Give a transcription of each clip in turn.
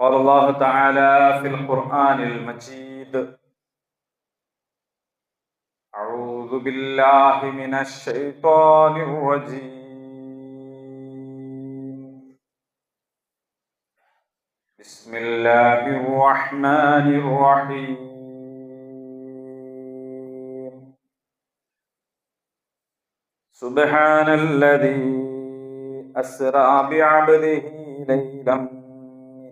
قال الله تعالى في القرآن المجيد أعوذ بالله من الشيطان الرجيم. بسم الله الرحمن الرحيم. سبحان الذي أسرى بعبده ليلا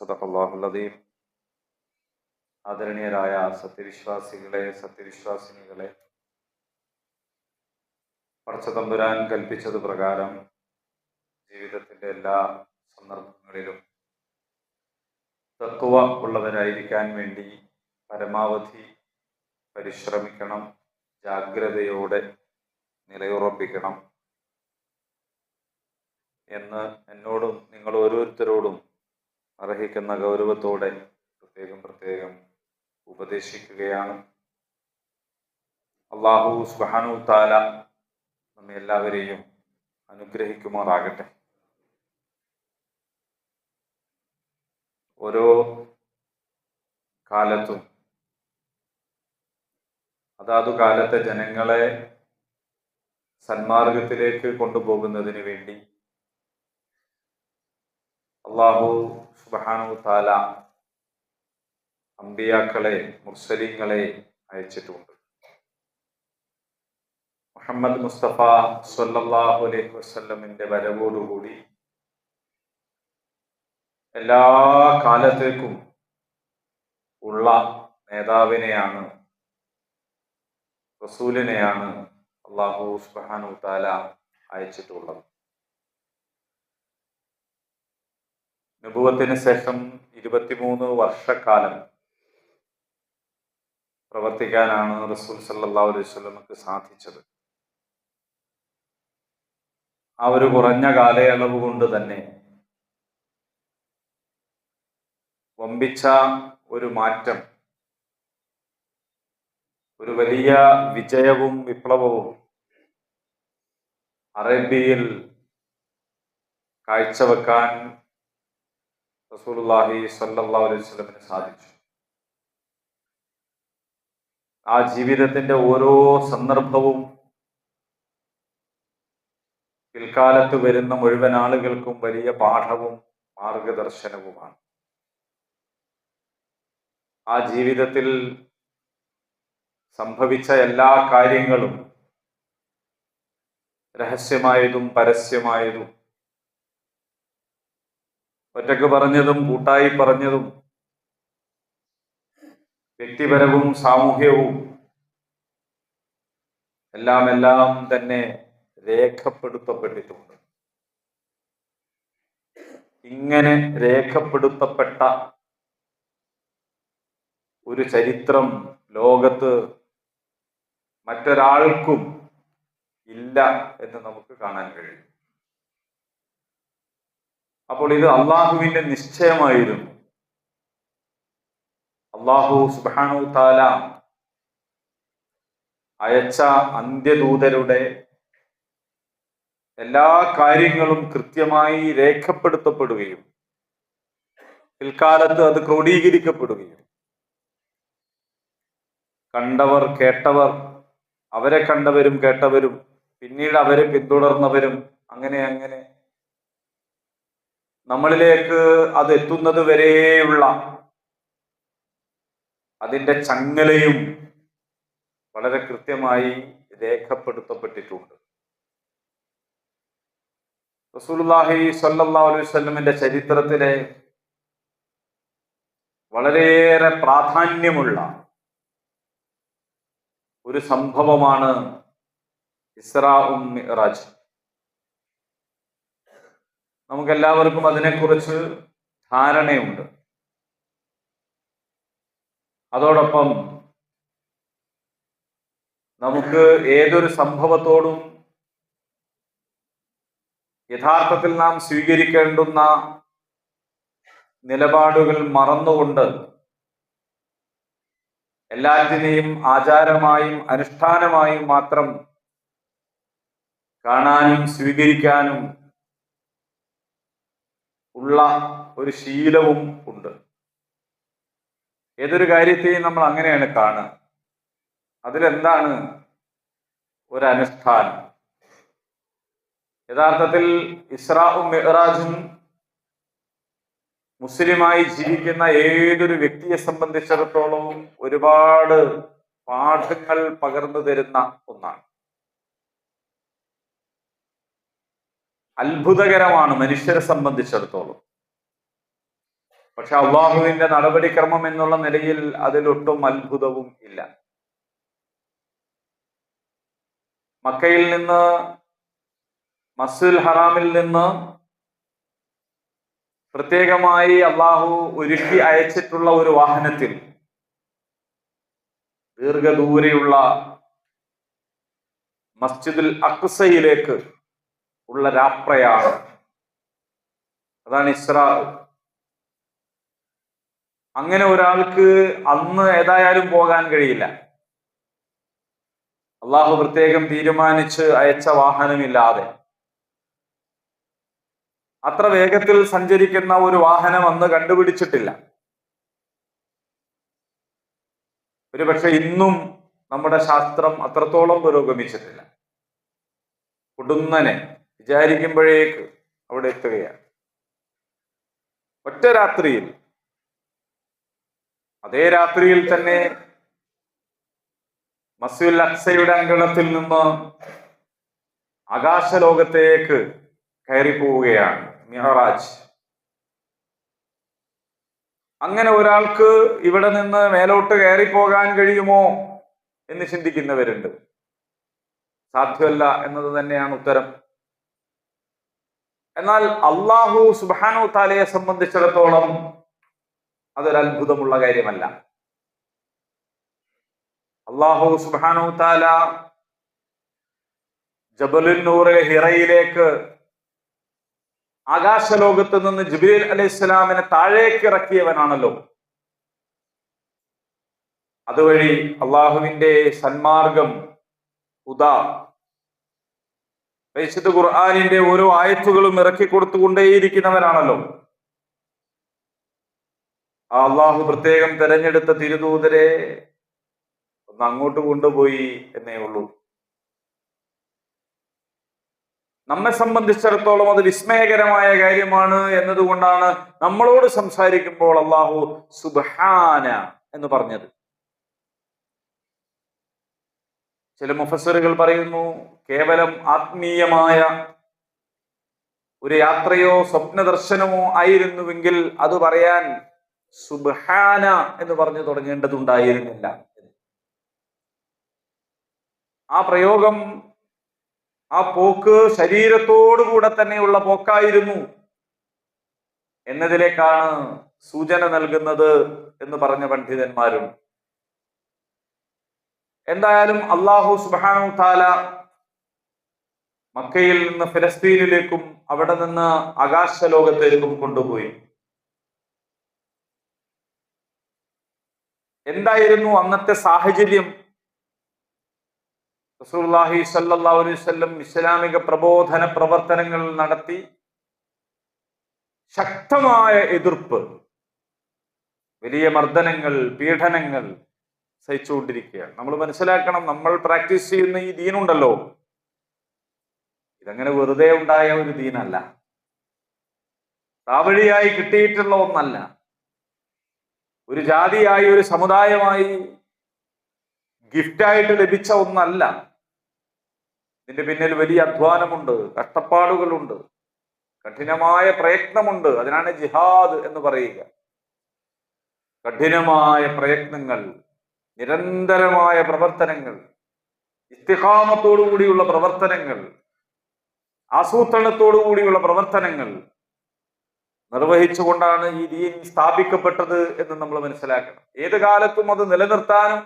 സദഖല്ലാഹുല്ലദീം. ആദരണീയരായ സത്യവിശ്വാസികളെ സത്യവിശ്വാസിനികളെ പടച്ചതമ്പുരാൻ കൽപ്പിച്ചത് പ്രകാരം ജീവിതത്തിന്റെ എല്ലാ സന്ദർഭങ്ങളിലും തത്വ ഉള്ളവരായിരിക്കാൻ വേണ്ടി പരമാവധി പരിശ്രമിക്കണം ജാഗ്രതയോടെ നിലയുറപ്പിക്കണം എന്ന് എന്നോടും നിങ്ങൾ ഓരോരുത്തരോടും അർഹിക്കുന്ന ഗൗരവത്തോടെ പ്രത്യേകം പ്രത്യേകം ഉപദേശിക്കുകയാണ്. അള്ളാഹു സുബാനു താല നമ്മെ എല്ലാവരെയും അനുഗ്രഹിക്കുമാറാകട്ടെ. ഓരോ കാലത്തും അതാതു കാലത്തെ ജനങ്ങളെ സന്മാർഗത്തിലേക്ക് കൊണ്ടുപോകുന്നതിന് വേണ്ടി അള്ളാഹു സുബാനു താല അമ്പിയാക്കളെ മുർസലിങ്ങളെ അയച്ചിട്ടുണ്ട് മുഹമ്മദ് മുസ്തഫ സല്ലല്ലാഹു അലൈഹി വസ്ല്ലമിന്റെ വരവോടുകൂടി എല്ലാ കാലത്തേക്കും ഉള്ള നേതാവിനെയാണ് റസൂലിനെയാണ് അള്ളാഹു സുബാനു താല അയച്ചിട്ടുള്ളത്. നുപുവത്തിന് ശേഷം ഇരുപത്തിമൂന്ന് വർഷക്കാലം പ്രവർത്തിക്കാനാണ് റസൂൽ സല്ലാ അലൈഹി സ്വലമക്ക് സാധിച്ചത്. ആ ഒരു കുറഞ്ഞ കാലയളവ് കൊണ്ട് തന്നെ വമ്പിച്ച ഒരു മാറ്റം ഒരു വലിയ വിജയവും വിപ്ലവവും അറേബ്യയിൽ കാഴ്ചവെക്കാൻ റസൂലുള്ളാഹി സ്വല്ലല്ലാഹു അലൈഹി വസല്ലമന് സാധിച്ചു. ആ ജീവിതത്തിന്റെ ഓരോ സന്ദർഭവും പിൽക്കാലത്ത് വരുന്ന മുഴുവൻ ആളുകൾക്കും വലിയ പാഠവും മാർഗദർശനവുമാണ്. ആ ജീവിതത്തിൽ സംഭവിച്ച എല്ലാ കാര്യങ്ങളും രഹസ്യമായതും പരസ്യമായതും ഒറ്റയ്ക്ക് പറഞ്ഞതും കൂട്ടായി പറഞ്ഞതും വ്യക്തിപരവും സാമൂഹ്യവും എല്ലാം എല്ലാം തന്നെ രേഖപ്പെടുത്തപ്പെട്ടിട്ടുണ്ട്. ഇങ്ങനെ രേഖപ്പെടുത്തപ്പെട്ട ഒരു ചരിത്രം ലോകത്ത് മറ്റൊരാൾക്കും ഇല്ല എന്ന് നമുക്ക് കാണാൻ കഴിയും. അപ്പോൾ ഇത് അള്ളാഹുവിന്റെ നിശ്ചയമായിരുന്നു. അള്ളാഹു സുബാനു താല അയച്ച അന്ത്യദൂതരുടെ എല്ലാ കാര്യങ്ങളും കൃത്യമായി രേഖപ്പെടുത്തപ്പെടുകയും പിൽക്കാലത്ത് അത് ക്രോഡീകരിക്കപ്പെടുകയും കണ്ടവർ കേട്ടവർ അവരെ കണ്ടവരും കേട്ടവരും പിന്നീട് അവരെ പിന്തുടർന്നവരും അങ്ങനെ അങ്ങനെ നമ്മളിലേക്ക് അത് എത്തുന്നത് വരെയുള്ള അതിന്റെ ചങ്ങലയും വളരെ കൃത്യമായി രേഖപ്പെടുത്തപ്പെട്ടിട്ടുണ്ട്. റസൂലുള്ളാഹി സ്വല്ലല്ലാഹു അലൈഹി വസല്ലമയുടെ ചരിത്രത്തിലെ വളരെയേറെ പ്രാധാന്യമുള്ള ഒരു സംഭവമാണ് ഇസ്രാഉം മിഅ്റാജ്. നമുക്കെല്ലാവർക്കും അതിനെക്കുറിച്ച് ധാരണയുണ്ട്. അതോടൊപ്പം നമുക്ക് ഏതൊരു സംഭവത്തോടും യഥാർത്ഥത്തിൽ നാം സ്വീകരിക്കേണ്ടുന്ന നിലപാടുകൾ മറന്നുകൊണ്ട് എല്ലാറ്റിനെയും ആചാരമായും അനുഷ്ഠാനമായും മാത്രം കാണാനും സ്വീകരിക്കാനും ഉള്ള ഒരു ശീലവും ഉണ്ട്. ഏതൊരു കാര്യത്തെയും നമ്മൾ അങ്ങനെയാണ് കാണുക. അതിലെന്താണ് ഒരനുഷ്ഠാനം യഥാർത്ഥത്തിൽ ഇസ്രാവും മെഹ്റാജും മുസ്ലിമായി ജീവിക്കുന്ന ഏതൊരു വ്യക്തിയെ സംബന്ധിച്ചിടത്തോളവും ഒരുപാട് പാഠങ്ങൾ പകർന്നു തരുന്ന ഒന്നാണ്. അത്ഭുതകരമാണ് മനുഷ്യരെ സംബന്ധിച്ചിടത്തോളം. പക്ഷെ അള്ളാഹുവിന്റെ നടപടിക്രമം എന്നുള്ള നിലയിൽ അതിലൊട്ടും അത്ഭുതവും ഇല്ല. മക്കയിൽ നിന്ന് മസ്ജിദുൽ ഹറാമിൽ നിന്ന് പ്രത്യേകമായി അള്ളാഹു ഒരുക്കി അയച്ചിട്ടുള്ള ഒരു വാഹനത്തിൽ ദീർഘദൂരെയുള്ള മസ്ജിദുൽ അക്സയിലേക്ക് ഉള്ള രാപ്രയാണ് അതാണ് ഇസ്രാ അങ്ങനെ ഒരാൾക്ക് അന്ന് ഏതായാലും പോകാൻ കഴിയില്ല. അള്ളാഹു പ്രത്യേകം തീരുമാനിച്ച് അയച്ച വാഹനമില്ലാതെ. അത്ര വേഗത്തിൽ സഞ്ചരിക്കുന്ന ഒരു വാഹനം അന്ന് കണ്ടുപിടിച്ചിട്ടില്ല. ഒരുപക്ഷെ ഇന്നും നമ്മുടെ ശാസ്ത്രം അത്രത്തോളം പുരോഗമിച്ചിട്ടില്ല. കുടുന്നനെ വിചാരിക്കുമ്പോഴേക്ക് അവിടെ എത്തുകയാണ്. ഒറ്റ രാത്രിയിൽ അതേ രാത്രിയിൽ തന്നെ മസ്യുൽ അക്സയുടെ അങ്കണത്തിൽ നിന്ന് ആകാശലോകത്തേക്ക് കയറി പോവുകയാണ് മിഹറാജ്. അങ്ങനെ ഒരാൾക്ക് ഇവിടെ നിന്ന് മേലോട്ട് കയറി പോകാൻ കഴിയുമോ എന്ന് ചിന്തിക്കുന്നവരുണ്ട്. സാധ്യമല്ല എന്നത് തന്നെയാണ് ഉത്തരം. എന്നാൽ അള്ളാഹു സുബാനു താലയെ സംബന്ധിച്ചിടത്തോളം അതൊരു അത്ഭുതമുള്ള കാര്യമല്ല. അള്ളാഹു സുബാനു താല ജബലുന്നൂറിലെ ഹിറയിലേക്ക് ആകാശലോകത്ത് നിന്ന് ജിബ്രീൽ അലൈഹി ഇസ്ലാമിനെ താഴേക്ക് ഇറക്കിയവനാണല്ലോ. അതുവഴി അള്ളാഹുവിന്റെ സന്മാർഗം ഉദാ പരിശുദ്ധ ഖുർആാനിന്റെ ഓരോ ആയത്തുകളും ഇറക്കി കൊടുത്തുകൊണ്ടേയിരിക്കുന്നവനാണല്ലോ ആ അള്ളാഹു പ്രത്യേകം തെരഞ്ഞെടുത്ത തിരുദൂതരെ ഒന്ന് അങ്ങോട്ട് കൊണ്ടുപോയി എന്നേ ഉള്ളൂ. നമ്മെ സംബന്ധിച്ചിടത്തോളം അത് വിസ്മയകരമായ കാര്യമാണ് എന്നതുകൊണ്ടാണ് നമ്മളോട് സംസാരിക്കുമ്പോൾ അള്ളാഹു സുബാന എന്ന് പറഞ്ഞത്. ചില മുഫസറുകൾ പറയുന്നു കേവലം ആത്മീയമായ ഒരു യാത്രയോ സ്വപ്ന ദർശനമോ ആയിരുന്നുവെങ്കിൽ അത് പറയാൻ സുബാന എന്ന് പറഞ്ഞു തുടങ്ങേണ്ടതുണ്ടായിരുന്നില്ല. ആ പ്രയോഗം ആ പോക്ക് ശരീരത്തോടുകൂടെ തന്നെയുള്ള പോക്കായിരുന്നു. എന്നതിലേക്കാണ് സൂചന നൽകുന്നത് എന്ന് പറഞ്ഞ പണ്ഡിതന്മാരും എന്തായാലും അള്ളാഹു സുബാനു താല മക്കയിൽ നിന്ന് ഫലസ്തീനിലേക്കും അവിടെ നിന്ന് ആകാശ ലോകത്തേക്കും കൊണ്ടുപോയി. എന്തായിരുന്നു അന്നത്തെ സാഹചര്യം? റസൂലുള്ളാഹി സല്ലാസ്വല്ലം ഇസ്ലാമിക പ്രബോധന പ്രവർത്തനങ്ങൾ നടത്തി. ശക്തമായ എതിർപ്പ് വലിയ മർദ്ദനങ്ങൾ പീഡനങ്ങൾ സഹിച്ചുകൊണ്ടിരിക്കുകയാണ്. നമ്മൾ മനസ്സിലാക്കണം നമ്മൾ പ്രാക്ടീസ് ചെയ്യുന്ന ഈ ദീനുണ്ടല്ലോ. ഇതങ്ങനെ വെറുതെ ഉണ്ടായ ഒരു ദീനല്ല. താവഴിയായി കിട്ടിയിട്ടുള്ള ഒന്നല്ല. ഒരു ജാതിയായി ഒരു സമുദായമായി ഗിഫ്റ്റായിട്ട് ലഭിച്ച ഒന്നല്ല. ഇതിന്റെ പിന്നിൽ വലിയ അധ്വാനമുണ്ട് കഷ്ടപ്പാടുകളുണ്ട് കഠിനമായ പ്രയത്നമുണ്ട്. അതിനാണ് ജിഹാദ് എന്ന് പറയുക. കഠിനമായ പ്രയത്നങ്ങൾ നിരന്തരമായ പ്രവർത്തനങ്ങൾ കൂടിയുള്ള പ്രവർത്തനങ്ങൾ ആസൂത്രണത്തോടു കൂടിയുള്ള പ്രവർത്തനങ്ങൾ നിർവഹിച്ചുകൊണ്ടാണ് ഈ ദീൻ സ്ഥാപിക്കപ്പെട്ടത് എന്ന് നമ്മൾ മനസ്സിലാക്കണം. ഏത് കാലത്തും അത് നിലനിർത്താനും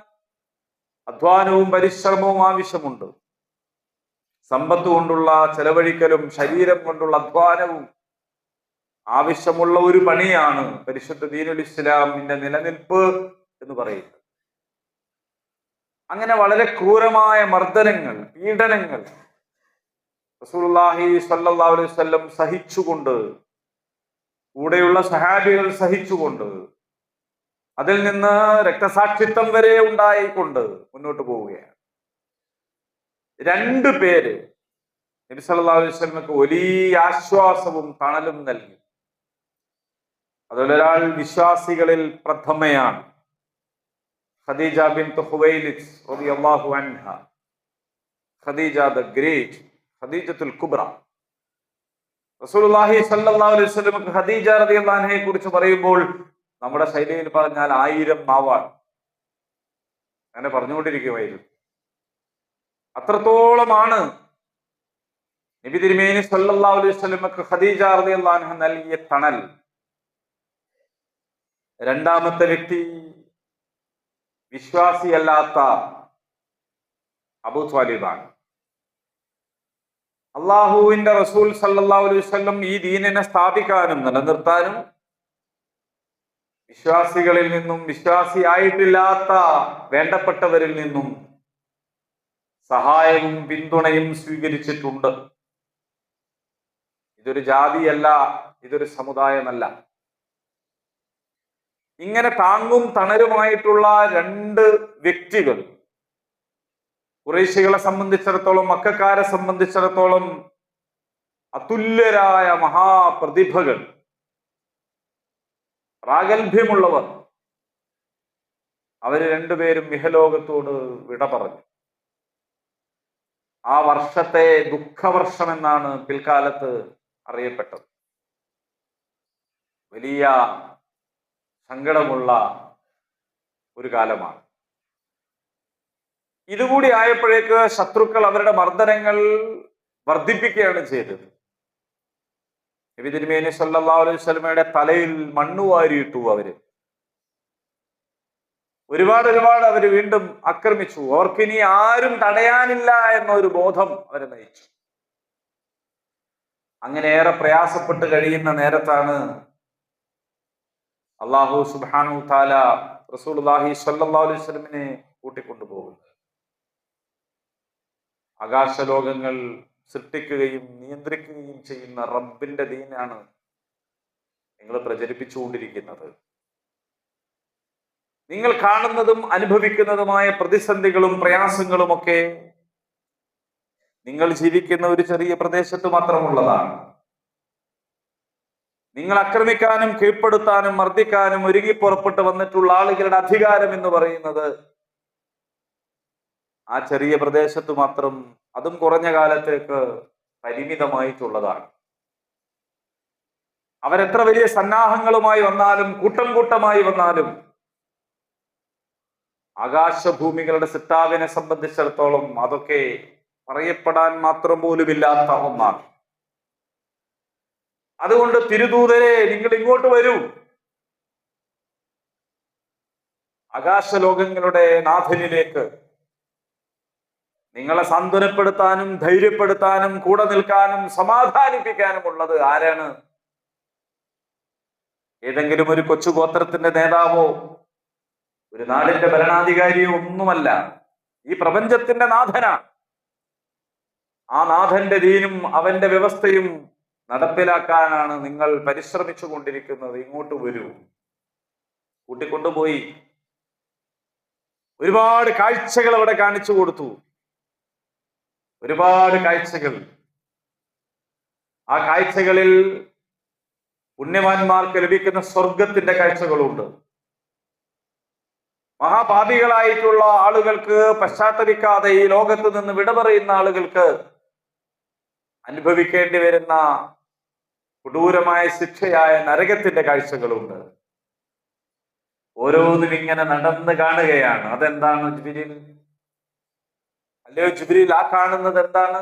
അധ്വാനവും പരിശ്രമവും ആവശ്യമുണ്ട്. സമ്പത്ത് കൊണ്ടുള്ള ചെലവഴിക്കലും ശരീരം കൊണ്ടുള്ള അധ്വാനവും ആവശ്യമുള്ള ഒരു പണിയാണ് പരിശുദ്ധ ദീനുൽ ഇസ്ലാമിന്റെ നിലനിൽപ്പ് എന്ന് പറയുന്നത്. അങ്ങനെ വളരെ ക്രൂരമായ മർദ്ദനങ്ങൾ പീഡനങ്ങൾ റസൂലുള്ളാഹി സ്വല്ലല്ലാഹു അലൈഹി വസല്ലം സഹിച്ചുകൊണ്ട് കൂടെയുള്ള സഹാബികൾ സഹിച്ചുകൊണ്ട് അതിൽ നിന്ന് രക്തസാക്ഷിത്വം വരെ ഉണ്ടായിക്കൊണ്ട് മുന്നോട്ട് പോവുകയാണ്. രണ്ടു പേര് നബി സല്ലല്ലാഹു അലൈഹി വസല്ലമക്ക് വലിയ ആശ്വാസവും തണലും നൽകി. അതിലൊരാൾ വിശ്വാസികളിൽ പ്രഥമയാണ്. ഖദീജ ബിൻ ഖുവൈലിദ് റളിയല്ലാഹു അൻഹ. ഖദീജ ദ ഗ്രേറ്റ് ഖദീജത്തുൽ കുബ്ര. റസൂലുള്ളാഹി സ്വല്ലല്ലാഹു അലൈഹി വസല്ലം ഖദീജ റളിയല്ലാഹു അൻഹയെ കുറിച്ച് പറയുമ്പോൾ നമ്മുടെ ശൈലിയിൽ പറഞ്ഞാൽ ആയിരം നാവാണ് അങ്ങനെ പറഞ്ഞുകൊണ്ടിരിക്കുമായിരുന്നു അത്രത്തോളമാണ് നബി തിരുമേനി സല്ലല്ലാഹു അലൈഹി വസല്ലമക്ക് ഖദീജ റളിയല്ലാഹു അൻഹ നൽകിയ തണൽ. രണ്ടാമത്തെ വ്യക്തി വിശ്വാസിയല്ലാത്ത അബു ത്വാലിബാണ്. അള്ളാഹുവിന്റെ റസൂൽ വസല്ലം ഈ ദീനിനെ സ്ഥാപിക്കാനും നിലനിർത്താനും വിശ്വാസികളിൽ നിന്നും വിശ്വാസിയായിട്ടില്ലാത്ത വേണ്ടപ്പെട്ടവരിൽ നിന്നും സഹായവും പിന്തുണയും സ്വീകരിച്ചിട്ടുണ്ട്. ഇതൊരു ജാതിയല്ല ഇതൊരു സമുദായമല്ല. ഇങ്ങനെ താങ്ങും തണലുമായിട്ടുള്ള രണ്ട് വ്യക്തികൾ കുറേശികളെ സംബന്ധിച്ചിടത്തോളം മക്കാരെ സംബന്ധിച്ചിടത്തോളം അതുല്യരായ മഹാപ്രതിഭകൾ പ്രാഗൽഭ്യമുള്ളവർ. അവർ രണ്ടുപേരും ഇഹലോകത്തോട് വിട പറഞ്ഞു. ആ വർഷത്തെ ദുഃഖവർഷം എന്നാണ് പിൽക്കാലത്ത് അറിയപ്പെട്ടത്. വലിയ സങ്കടമുള്ള ഒരു കാലമാണ്. ഇതുകൂടി ആയപ്പോഴേക്ക് ശത്രുക്കൾ അവരുടെ മർദ്ദനങ്ങൾ വർദ്ധിപ്പിക്കുകയാണ് ചെയ്തത്. നബി തിരുമേനി സല്ലല്ലാഹു അലൈഹി സ്വലമയുടെ തലയിൽ മണ്ണ് വാരിയിട്ടു അവർ. ഒരുപാട് ഒരുപാട് അവർ വീണ്ടും ആക്രമിച്ചു. അവർക്ക് ഇനി ആരും തടയാനില്ല എന്നൊരു ബോധം അവരെ നയിച്ചു. അങ്ങനെ ഏറെ പ്രയാസപ്പെട്ട് കഴിയുന്ന നേരത്താണ് അള്ളാഹു സുബാനു താല റസൂൽഹി സല്ലാ അലൈഹി കൂട്ടിക്കൊണ്ടുപോകുന്നത് ആകാശലോകങ്ങൾ സൃഷ്ടിക്കുകയും നിയന്ത്രിക്കുകയും ചെയ്യുന്ന റബ്ബിന്റെ ദീനാണ് നിങ്ങൾ പ്രചരിപ്പിച്ചുകൊണ്ടിരിക്കുന്നത്. നിങ്ങൾ കാണുന്നതും അനുഭവിക്കുന്നതുമായ പ്രതിസന്ധികളും പ്രയാസങ്ങളും ഒക്കെ നിങ്ങൾ ജീവിക്കുന്ന ഒരു ചെറിയ പ്രദേശത്ത് മാത്രമുള്ളതാണ്. നിങ്ങൾ ആക്രമിക്കാനും കീഴ്പ്പെടുത്താനും മർദ്ദിക്കാനും ഒരുങ്ങി പുറപ്പെട്ട് വന്നിട്ടുള്ള ആളുകളുടെ അധികാരം എന്ന് പറയുന്നത് ആ ചെറിയ പ്രദേശത്ത് മാത്രം അതും കുറഞ്ഞ കാലത്തേക്ക് പരിമിതമായിട്ടുള്ളതാണ്. അവരെത്ര വലിയ സന്നാഹങ്ങളുമായി വന്നാലും കൂട്ടം കൂട്ടമായി വന്നാലും ആകാശഭൂമികളുടെ സിത്താവിനെ സംബന്ധിച്ചിടത്തോളം അതൊക്കെ പറയപ്പെടാൻ മാത്രം പോലുമില്ലാത്ത ഒന്നാണ്. അതുകൊണ്ട് തിരുദൂതരെ നിങ്ങൾ ഇങ്ങോട്ട് വരൂ. ആകാശലോകങ്ങളുടെ നാഥനിലേക്ക് നിങ്ങളെ സാന്ത്വനപ്പെടുത്താനും ധൈര്യപ്പെടുത്താനും കൂടെ നിൽക്കാനും സമാധാനിപ്പിക്കാനും ഉള്ളത് ആരാണ്? ഏതെങ്കിലും ഒരു കൊച്ചു ഗോത്രത്തിന്റെ നേതാവോ? ഒരു നാടിന്റെ ഭരണാധികാരിയോ ഒന്നുമല്ല. ഈ പ്രപഞ്ചത്തിന്റെ നാഥനാണ്. ആ നാഥന്റെ ദീനും അവന്റെ വ്യവസ്ഥയും നടപ്പിലാക്കാനാണ് നിങ്ങൾ പരിശ്രമിച്ചു കൊണ്ടിരിക്കുന്നത്. ഇങ്ങോട്ട് വരൂ. കൂട്ടിക്കൊണ്ടുപോയി. ഒരുപാട് കാഴ്ചകൾ അവിടെ കാണിച്ചു കൊടുത്തു. ഒരുപാട് കാഴ്ചകൾ. ആ കാഴ്ചകളിൽ പുണ്യവാന്മാർക്ക് ലഭിക്കുന്ന സ്വർഗത്തിന്റെ കാഴ്ചകളുണ്ട്. മഹാപാപികളായിട്ടുള്ള ആളുകൾക്ക് പശ്ചാത്തപിക്കാതെ ഈ ലോകത്ത് നിന്ന് വിട പറയുന്ന ആളുകൾക്ക് അനുഭവിക്കേണ്ടി വരുന്ന കൊടൂരമായ ശിക്ഷയായ നരകത്തിന്റെ കാഴ്ചകളുണ്ട്. ഓരോന്നും ഇങ്ങനെ നടന്ന് കാണുകയാണ്. അതെന്താണ് ജുബിരിൽ? അല്ലയോ ജുബിരിൽ ആ കാണുന്നത് എന്താണ്?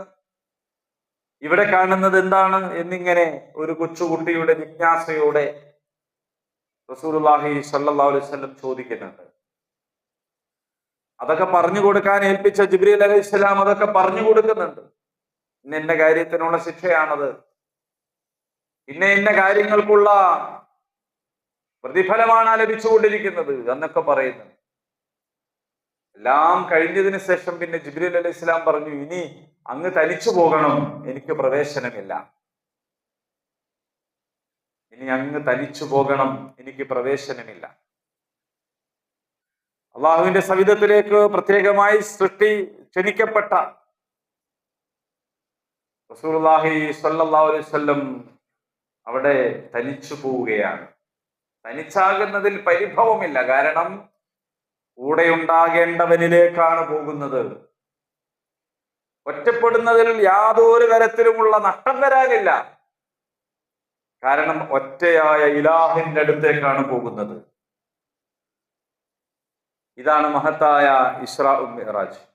ഇവിടെ കാണുന്നത് എന്താണ്? എന്നിങ്ങനെ ഒരു കൊച്ചുകുട്ടിയുടെ ജിജ്ഞാസയോടെ റസൂലുള്ളാഹി സ്വല്ലല്ലാഹു അലൈഹി വസല്ലം ചോദിക്കുന്നുണ്ട്. അതൊക്കെ പറഞ്ഞു കൊടുക്കാൻ ഏൽപ്പിച്ച ജിബ്രീൽ അലൈഹി സ്വലാം അതൊക്കെ പറഞ്ഞു കൊടുക്കുന്നുണ്ട്. ഇന്ന ഇന്ന കാര്യത്തിനുള്ള ശിക്ഷയാണത്. ഇന്ന ഇന്ന കാര്യങ്ങൾക്കുള്ള പ്രതിഫലമാണ് ലഭിച്ചുകൊണ്ടിരിക്കുന്നത് എന്നൊക്കെ പറയുന്നത് എല്ലാം കഴിഞ്ഞതിന് ശേഷം പിന്നെ ജിബ്രീൽ അലൈഹി ഇസ്ലാം പറഞ്ഞു ഇനി അങ്ങ് തനിച്ചു പോകണം. എനിക്ക് പ്രവേശനമില്ല. ഇനി അങ്ങ് തനിച്ചു പോകണം. എനിക്ക് പ്രവേശനമില്ല. അള്ളാഹുവിന്റെ സവിധത്തിലേക്ക് പ്രത്യേകമായി സൃഷ്ടി ക്ഷണിക്കപ്പെട്ട റസൂലുള്ളാഹി സല്ലാസ്വല്ലം അവിടെ തനിച്ചു പോവുകയാണ്. തനിച്ചാകുന്നതിൽ പരിഭവമില്ല. കാരണം കൂടെ ഉണ്ടാകേണ്ടവനിലേക്കാണ് പോകുന്നത്. ഒറ്റപ്പെടുന്നതിൽ യാതൊരു തരത്തിലുമുള്ള നഷ്ടം വരാനില്ല. കാരണം ഒറ്റയായ ഇലാഹിന്റെ അടുത്തേക്കാണ് പോകുന്നത്. ഇതാണ് മഹത്തായ ഇസ്രാ മിഹ്റാജ്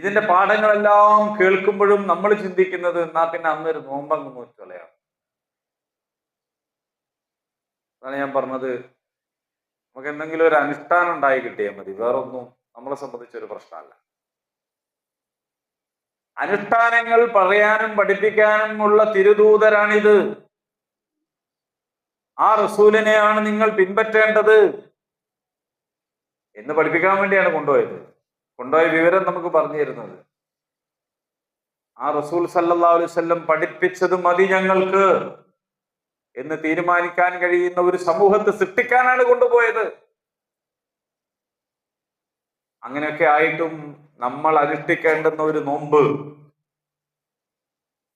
ഇതിന്റെ പാഠങ്ങളെല്ലാം കേൾക്കുമ്പോഴും നമ്മൾ ചിന്തിക്കുന്നത് എന്നാ പിന്നെ അന്നൊരു നോമ്പങ്ങ് നോക്കിക്കളയാം അതാണ് ഞാൻ പറഞ്ഞത്. നമുക്ക് എന്തെങ്കിലും ഒരു അനുഷ്ഠാനം ഉണ്ടായി കിട്ടിയാൽ മതി. വേറൊന്നും നമ്മളെ സംബന്ധിച്ചൊരു പ്രശ്നമല്ല. അനുഷ്ഠാനങ്ങൾ പറയാനും പഠിപ്പിക്കാനും ഉള്ള തിരുദൂതരാണിത്. ആ റസൂലിനെയാണ് നിങ്ങൾ പിൻപറ്റേണ്ടത് എന്ന് പഠിപ്പിക്കാൻ വേണ്ടിയാണ് കൊണ്ടുപോയത്. കൊണ്ടുപോയ വിവരം നമുക്ക് പറഞ്ഞു തരുന്നത്. ആ റസൂൽ സല്ലല്ലാഹു അലൈഹി വസല്ലം പഠിപ്പിച്ചത് മതി ഞങ്ങൾക്ക് എന്ന് തീരുമാനിക്കാൻ കഴിയുന്ന ഒരു സമൂഹത്തെ സൃഷ്ടിക്കാനാണ് കൊണ്ടുപോയത്. അങ്ങനെയൊക്കെ ആയിട്ടും നമ്മൾ അനുഷ്ഠിക്കേണ്ടുന്ന ഒരു നോമ്പ്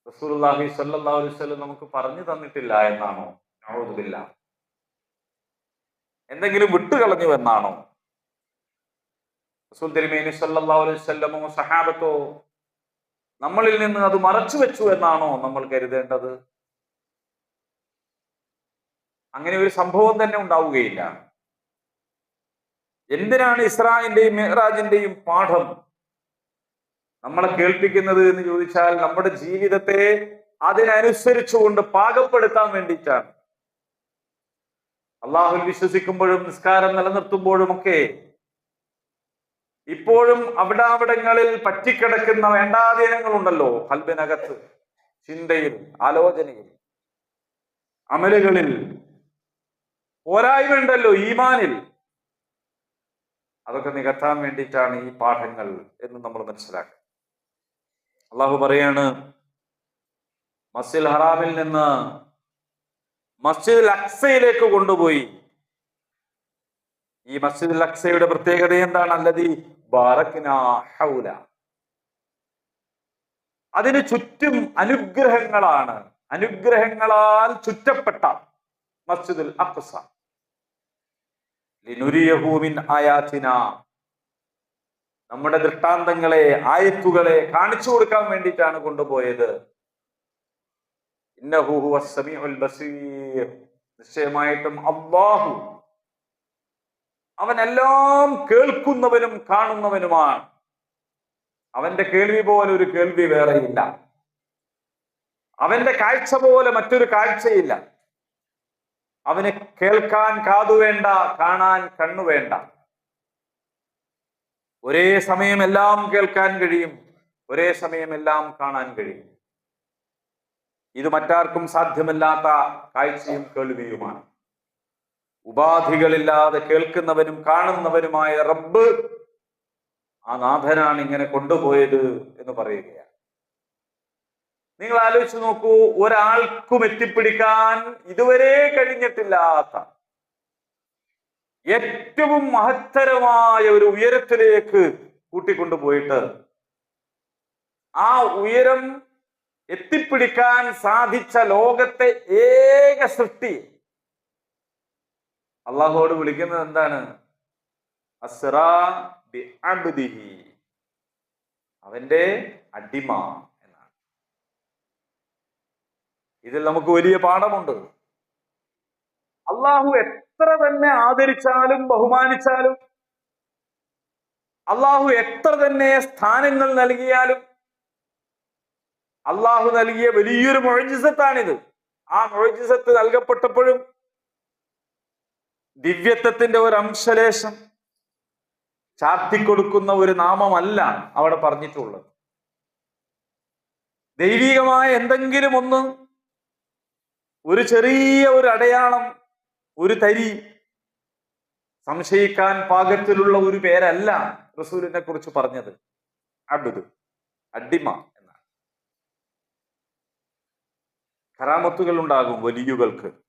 റസൂലുള്ളാഹി സല്ലാ അലൈഹി വസല്ലം നമുക്ക് പറഞ്ഞു തന്നിട്ടില്ല എന്നാണോ? നഊദുബില്ല എന്തെങ്കിലും വിട്ടുകളഞ്ഞു എന്നാണോ? അലൈഹി വസല്ലമോ സഹാബത്തോ നമ്മളിൽ നിന്ന് അത് മറച്ചു വെച്ചു എന്നാണോ നമ്മൾ കരുതേണ്ടത്? അങ്ങനെ ഒരു സംഭവം തന്നെ ഉണ്ടാവുകയില്ല. എന്തിനാണ് ഇസ്രായിന്റെയും മെഹ്റാജിന്റെയും പാഠം നമ്മളെ കേൾപ്പിക്കുന്നത് എന്ന് ചോദിച്ചാൽ നമ്മുടെ ജീവിതത്തെ അതിനനുസരിച്ചുകൊണ്ട് പാകപ്പെടുത്താൻ വേണ്ടിയിട്ടാണ്. അള്ളാഹുൽ വിശ്വസിക്കുമ്പോഴും നിസ്കാരം നിലനിർത്തുമ്പോഴും ഒക്കെ ഇപ്പോഴും അവിടാവിടങ്ങളിൽ പറ്റിക്കിടക്കുന്ന വേണ്ടാധീനങ്ങളുണ്ടല്ലോ കൽബിനകത്ത് ചിന്തയിൽ ആലോചനയിൽ അമലുകളിൽ പോരായ്മ ഉണ്ടല്ലോ ഈമാനിൽ. അതൊക്കെ നികത്താൻ വേണ്ടിയിട്ടാണ് ഈ പാഠങ്ങൾ എന്ന് നമ്മൾ മനസ്സിലാക്കുക. അള്ളാഹു പറയാണ് മസ്ജിദ് ഹറാമിൽ നിന്ന് മസ്ജിദ് അക്സയിലേക്ക് കൊണ്ടുപോയി. ഈ മസ്ജിദ് അക്സയുടെ പ്രത്യേകത എന്താണ്? അല്ലതി ഹൗല. അതിന് ചുറ്റും അനുഗ്രഹങ്ങളാണ്. അനുഗ്രഹങ്ങളാൽ ചുറ്റപ്പെട്ട മസ്ജിദുൽ അക്സ. ലിനുരിയഹൂമിൻ ആയാത്തിന. നമ്മുടെ ദൃഷ്ടാന്തങ്ങളെ ആയത്തുകളെ കാണിച്ചു കൊടുക്കാൻ വേണ്ടിയിട്ടാണ് കൊണ്ടുപോയത്. നിശ്ചയമായിട്ടും അള്ളാഹു അവൻ എല്ലാം കേൾക്കുന്നവനും കാണുന്നവനുമാണ്. അവന്റെ കേൾവി പോലെ ഒരു കേൾവി വേറെയില്ല. അവന്റെ കാഴ്ച പോലെ മറ്റൊരു കാഴ്ചയില്ല. അവന് കേൾക്കാൻ കാതു വേണ്ട കാണാൻ കണ്ണു വേണ്ട. ഒരേ സമയം എല്ലാം കേൾക്കാൻ കഴിയും ഒരേ സമയം എല്ലാം കാണാൻ കഴിയും. ഇത് മറ്റാർക്കും സാധ്യമല്ലാത്ത കാഴ്ചയും കേൾവിയുമാണ്. ഉപാധികളില്ലാതെ കേൾക്കുന്നവനും കാണുന്നവനുമായ റബ്ബ് ആ നാഥനാണ് ഇങ്ങനെ കൊണ്ടുപോയത് എന്ന് പറയുകയാണ്. നിങ്ങൾ ആലോചിച്ച് നോക്കൂ ഒരാൾക്കും എത്തിപ്പിടിക്കാൻ ഇതുവരെ കഴിഞ്ഞിട്ടില്ലാത്ത ഏറ്റവും മഹത്തരമായ ഒരു ഉയരത്തിലേക്ക് കൂട്ടിക്കൊണ്ടുപോയിട്ട് ആ ഉയരം എത്തിപ്പിടിക്കാൻ സാധിച്ച ലോകത്തെ ഏക സൃഷ്ടി അള്ളാഹുവോട് വിളിക്കുന്നത് എന്താണ്. അവന്റെ അടിമ എന്നാണ്. ഇതിൽ നമുക്ക് വലിയ പാഠമുണ്ട്. അള്ളാഹു എത്ര തന്നെ ആദരിച്ചാലും ബഹുമാനിച്ചാലും അള്ളാഹു എത്ര തന്നെ സ്ഥാനങ്ങൾ നൽകിയാലും അള്ളാഹു നൽകിയ വലിയൊരു മൊഴിജിസത്താണിത് ആ മൊഴിജിസത്ത് നൽകപ്പെട്ടപ്പോഴും ദിവ്യത്വത്തിന്റെ ഒരു അംശലേശം ചാർത്തിക്കൊടുക്കുന്ന ഒരു നാമമല്ല അവിടെ പറഞ്ഞിട്ടുള്ളത്. ദൈവികമായ എന്തെങ്കിലും ഒന്ന് ഒരു ചെറിയ ഒരു അടയാളം ഒരു തരി സംശയിക്കാൻ പാകത്തിലുള്ള ഒരു പേരല്ല റസൂലിനെ കുറിച്ച് പറഞ്ഞത്. അബ്ദു അഡിമ എന്നാണ്. കരാമത്തുകൾ ഉണ്ടാകും വലിയുകൾക്ക്.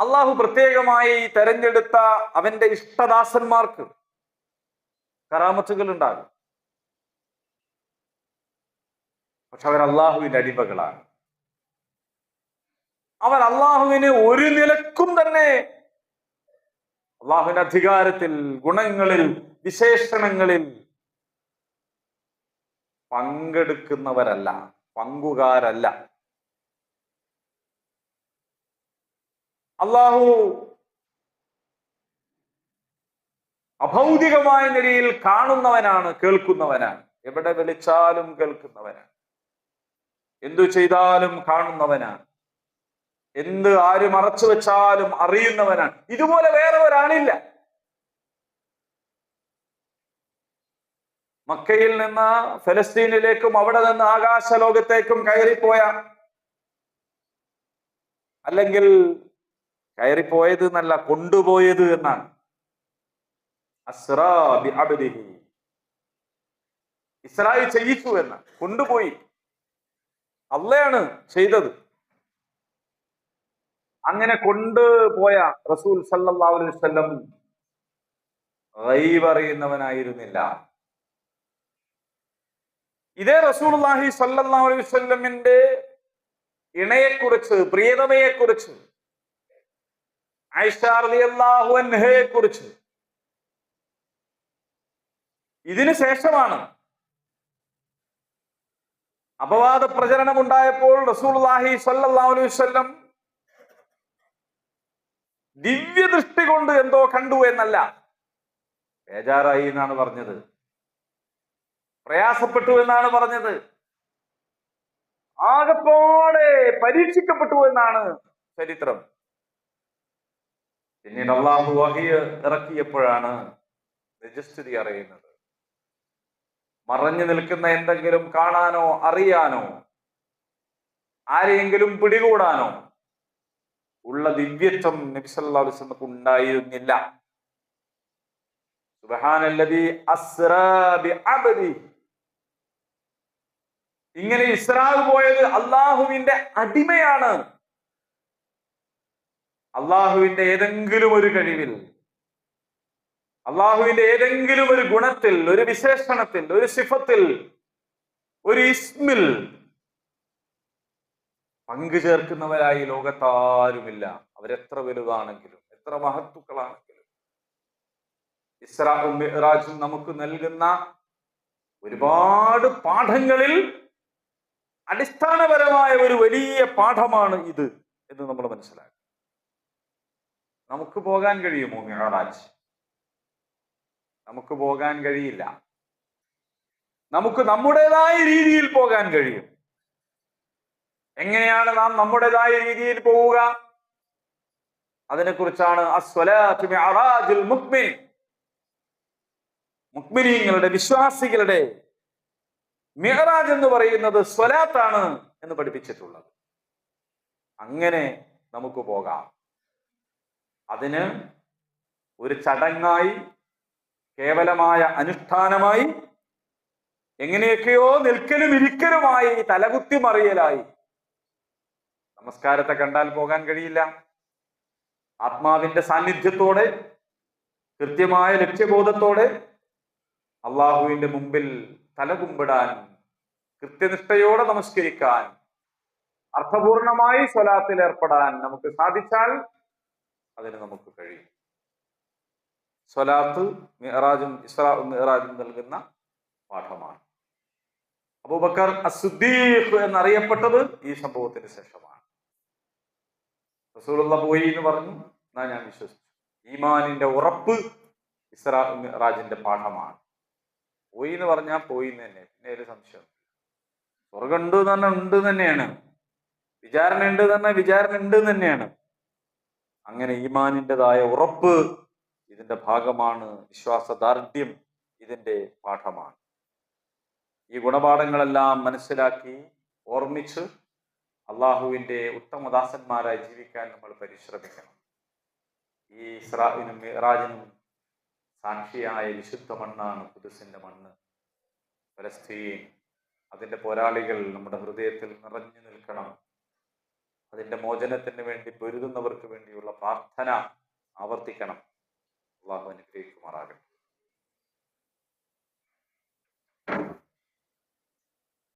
അള്ളാഹു പ്രത്യേകമായി തെരഞ്ഞെടുത്ത അവന്റെ ഇഷ്ടദാസന്മാർക്ക് കറാമത്തുകൾ ഉണ്ടാകും പക്ഷെ അവർ അള്ളാഹുവിന്റെ അടിമകളാണ്. അവർ അള്ളാഹുവിന് ഒരു നിലക്കും തന്നെ അള്ളാഹുവിന്റെ അധികാരത്തിൽ ഗുണങ്ങളിൽ വിശേഷണങ്ങളിൽ പങ്കെടുക്കുന്നവരല്ല പങ്കുകാരല്ല. അള്ളാഹു അഭൗതികമായ നിലയിൽ കാണുന്നവനാണ് കേൾക്കുന്നവനാണ്. എവിടെ വിളിച്ചാലും കേൾക്കുന്നവനാണ്. എന്തു ചെയ്താലും കാണുന്നവനാണ്. എന്ത് ആര് മറച്ചു വെച്ചാലും അറിയുന്നവനാണ്. ഇതുപോലെ വേറെ ഒരാളില്ല മക്കയിൽ നിന്ന് ഫലസ്തീനിലേക്കും അവിടെ നിന്ന് ആകാശ ലോകത്തേക്കും കയറിപ്പോയ അല്ലെങ്കിൽ കയറിപ്പോയത് എന്നല്ല കൊണ്ടുപോയത് എന്നാണ്. ഇസ്രായി ചെയ്യിച്ചു എന്ന് കൊണ്ടുപോയി. അള്ളയാണ് ചെയ്തത്. അങ്ങനെ കൊണ്ടുപോയ റസൂൽ വസല്ലം ഗൈബ് അറിയുന്നവനായിരുന്നില്ല. ഇതേ റസൂലുള്ളാഹി സല്ലല്ലാഹു അലൈഹി വസല്ലമിന്റെ ഇണയെക്കുറിച്ച് പ്രിയതമയെക്കുറിച്ച് അൻഹയെ കുറിച്ച്. ഇതിനു ശേഷമാണ് അപവാദ പ്രചരണം ഉണ്ടായപ്പോൾ അലൈഹി വസല്ലം ദിവ്യ ദൃഷ്ടി കൊണ്ട് എന്തോ കണ്ടു എന്നല്ല. ബേജാറായി എന്നാണ് പറഞ്ഞത്. പ്രയാസപ്പെട്ടു എന്നാണ് പറഞ്ഞത്. ആകെപ്പാടെ പരീക്ഷിക്കപ്പെട്ടു എന്നാണ് ചരിത്രം. പിന്നീട് അള്ളാഹു വഹിയ ഇറക്കിയപ്പോഴാണ് രജിസ്ഥിതി അറിയുന്നത്. മറഞ്ഞു നിൽക്കുന്ന എന്തെങ്കിലും കാണാനോ അറിയാനോ ആരെയെങ്കിലും പിടികൂടാനോ ഉള്ള ദിവ്യത്വം നബിസല്ലാസ്മക്ക് ഉണ്ടായിരുന്നില്ല. ഇങ്ങനെ ഇസ്രാവ് പോയത് അള്ളാഹുവിന്റെ അടിമയാണ്. അള്ളാഹുവിന്റെ ഏതെങ്കിലും ഒരു കഴിവിൽ അള്ളാഹുവിന്റെ ഏതെങ്കിലും ഒരു ഗുണത്തിൽ ഒരു വിശേഷണത്തിൽ ഒരു സിഫത്തിൽ ഒരു ഇസ്മിൽ പങ്കു ചേർക്കുന്നവരായി ലോകത്താരുമില്ല. അവരെത്ര വലുതാണെങ്കിലും എത്ര മഹത്തുക്കളാണെങ്കിലും. ഇസ്രാഹും മിഹ്റാജും നമുക്ക് നൽകുന്ന ഒരുപാട് പാഠങ്ങളിൽ അടിസ്ഥാനപരമായ ഒരു വലിയ പാഠമാണ് ഇത് എന്ന് നമ്മൾ മനസ്സിലാക്കി നമുക്ക് പോകാൻ കഴിയുമോ മിറാജ് നമുക്ക് പോകാൻ കഴിയില്ല. നമുക്ക് നമ്മുടേതായ രീതിയിൽ പോകാൻ കഴിയും. എങ്ങനെയാണ് നാം നമ്മുടേതായ രീതിയിൽ പോവുക? അതിനെക്കുറിച്ചാണ് മുക്മിനീങ്ങളുടെ വിശ്വാസികളുടെ മിഹറാജ് എന്ന് പറയുന്നത് സ്വലാത്താണ് എന്ന് പഠിപ്പിച്ചിട്ടുള്ളത്. അങ്ങനെ നമുക്ക് പോകാം. അതിന് ഒരു ചടങ്ങായി കേവലമായ അനുഷ്ഠാനമായി എങ്ങനെയൊക്കെയോ നിൽക്കലും ഇരിക്കലുമായി തലകുത്തി മറിയലായി. നമസ്കാരത്തെ കണ്ടാൽ പോകാൻ കഴിയില്ല. ആത്മാവിന്റെ സാന്നിധ്യത്തോടെ കൃത്യമായ ലക്ഷ്യബോധത്തോടെ അള്ളാഹുവിന്റെ മുമ്പിൽ തലകുമ്പിടാൻ കൃത്യനിഷ്ഠയോടെ നമസ്കരിക്കാൻ അർത്ഥപൂർണമായി സ്വലാത്തിൽ ഏർപ്പെടാൻ നമുക്ക് സാധിച്ചാൽ അതിന് നമുക്ക് കഴിയും. സ്വലാത്ത് മിഹറാജും ഇസ്രാവും മിഹറാജും നൽകുന്ന പാഠമാണ്. അബൂബക്കർ അസുദ്ദീഖ് എന്നറിയപ്പെട്ടത് ഈ സംഭവത്തിന് ശേഷമാണ്. റസൂലുള്ള പോയി എന്ന് പറഞ്ഞു. എന്നാ ഞാൻ വിശ്വസിച്ചു. ഈമാനിന്റെ ഉറപ്പ് ഇസ്രാ മിഹറാജിന്റെ പാഠമാണ്. പോയി എന്ന് പറഞ്ഞാൽ പോയി എന്ന് തന്നെ. പിന്നെ ഒരു സംശയം. സ്വർഗം ഉണ്ട് തന്നെ ഉണ്ട് തന്നെയാണ്. വിചാരണ ഉണ്ട് തന്നെ വിചാരണ ഉണ്ട് തന്നെയാണ്. അങ്ങനെ ഈമാനിന്റെതായ ഉറപ്പ് ഇതിന്റെ ഭാഗമാണ് വിശ്വാസദാർഢ്യം ഇതിന്റെ പാഠമാണ്. ഈ ഗുണപാഠങ്ങളെല്ലാം മനസ്സിലാക്കി ഓർമ്മിച്ച് അള്ളാഹുവിന്റെ ഉത്തമദാസന്മാരായി ജീവിക്കാൻ നമ്മൾ പരിശ്രമിക്കണം. ഈ ഇസ്രാവിനും മിറാജിനും സാക്ഷിയായ വിശുദ്ധ മണ്ണാണ് പുതുസിന്റെ മണ്ണ്. പലസ്തീൻ അതിന്റെ പോരാളികൾ നമ്മുടെ ഹൃദയത്തിൽ നിറഞ്ഞു നിൽക്കണം. അതിന്റെ മോചനത്തിന് വേണ്ടി പൊരുതുന്നവർക്ക് വേണ്ടിയുള്ള പ്രാർത്ഥന ആവർത്തിക്കണം. അള്ളാഹു അനുഗ്രഹിക്കുമാറാകട്ടെ.